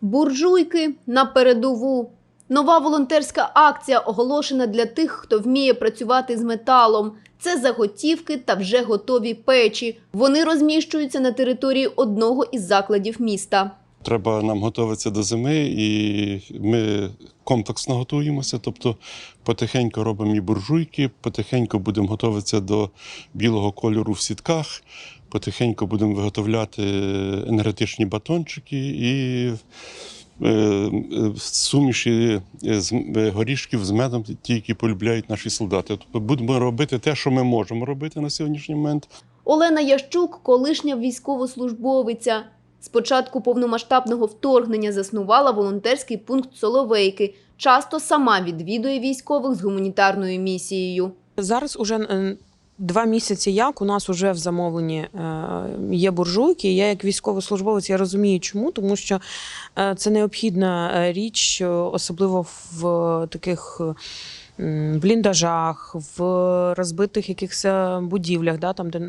Буржуйки на передову. Нова волонтерська акція оголошена для тих, хто вміє працювати з металом. Це заготівки та вже готові печі. Вони розміщуються на території одного із закладів міста. Треба нам готуватися до зими, і ми комплексно готуємося. Тобто потихеньку робимо і буржуйки, потихеньку будемо готуватися до білого кольору в сітках, потихеньку будемо виготовляти енергетичні батончики і е, е, суміші з е, горішків з медом, ті, які полюбляють наші солдати. Тобто будемо робити те, що ми можемо робити на сьогоднішній момент. Олена Ящук, колишня військовослужбовиця. З початку повномасштабного вторгнення заснувала волонтерський пункт Соловейки. Часто сама відвідує військових з гуманітарною місією. Зараз уже е, два місяці як у нас уже в замовленні е, є буржуйки. Я як військовослужбовець я розумію, чому, тому що е, це необхідна річ, особливо в таких. Бліндажах, в розбитих якихось будівлях, да, там, де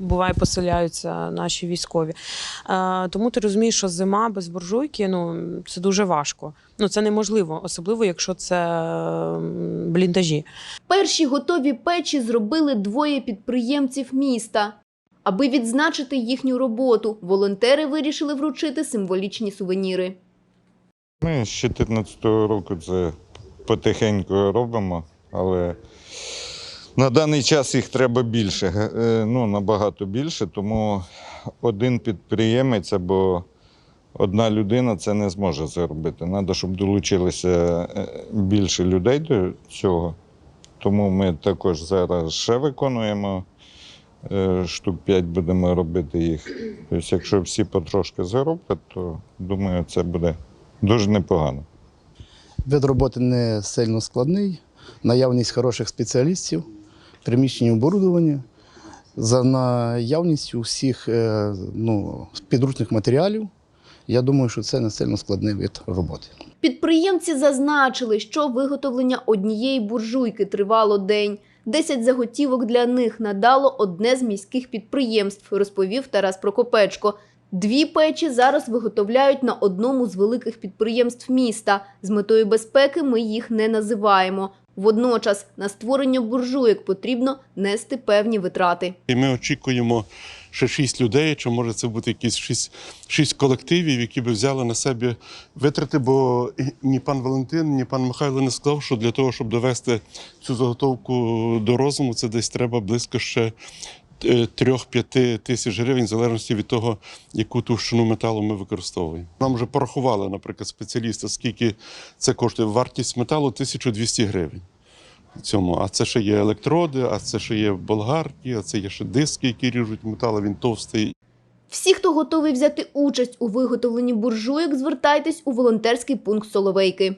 буває поселяються наші військові. Е, Тому ти розумієш, що зима без буржуйки ну, це дуже важко. Ну, це неможливо, особливо якщо це бліндажі. Перші готові печі зробили двоє підприємців міста. Аби відзначити їхню роботу, волонтери вирішили вручити символічні сувеніри. Ми з 2014 року це потихеньку робимо, але на даний час їх треба більше, е, ну набагато більше, тому один підприємець або одна людина це не зможе зробити. Треба, щоб долучилося е, більше людей до цього. Тому ми також зараз ще виконуємо. е, Штук 5 будемо робити їх. Тобто, якщо всі потрошки зароблять, то думаю, це буде дуже непогано. Вид роботи не сильно складний, наявність хороших спеціалістів, приміщення оборудування, за наявністю всіх е, ну, підручних матеріалів. Я думаю, що це не сильно складний вид роботи. Підприємці зазначили, що виготовлення однієї буржуйки тривало день. Десять заготівок для них надало одне з міських підприємств, розповів Тарас Прокопечко. Дві печі зараз виготовляють на одному з великих підприємств міста. З метою безпеки ми їх не називаємо. Водночас на створення буржуєк потрібно нести певні витрати. І ми очікуємо ще шість людей, чи може це бути якісь шість, шість колективів, які би взяли на себе витрати, бо ні пан Валентин, ні пан Михайло не сказав, що для того, щоб довести цю заготовку до розуму, це десь треба близько ще е, трьох-п'яти тисяч гривень, в залежності від того, яку товщину металу ми використовуємо. Нам вже порахували, наприклад, спеціалісти, скільки це коштує. Вартість металу 1200 гривень цьому. А це ще є електроди, а це ще є болгарки, а це є ще диски, які ріжуть метал, він товстий. Всі, хто готовий взяти участь у виготовленні буржуєк, звертайтесь у волонтерський пункт Соловейки.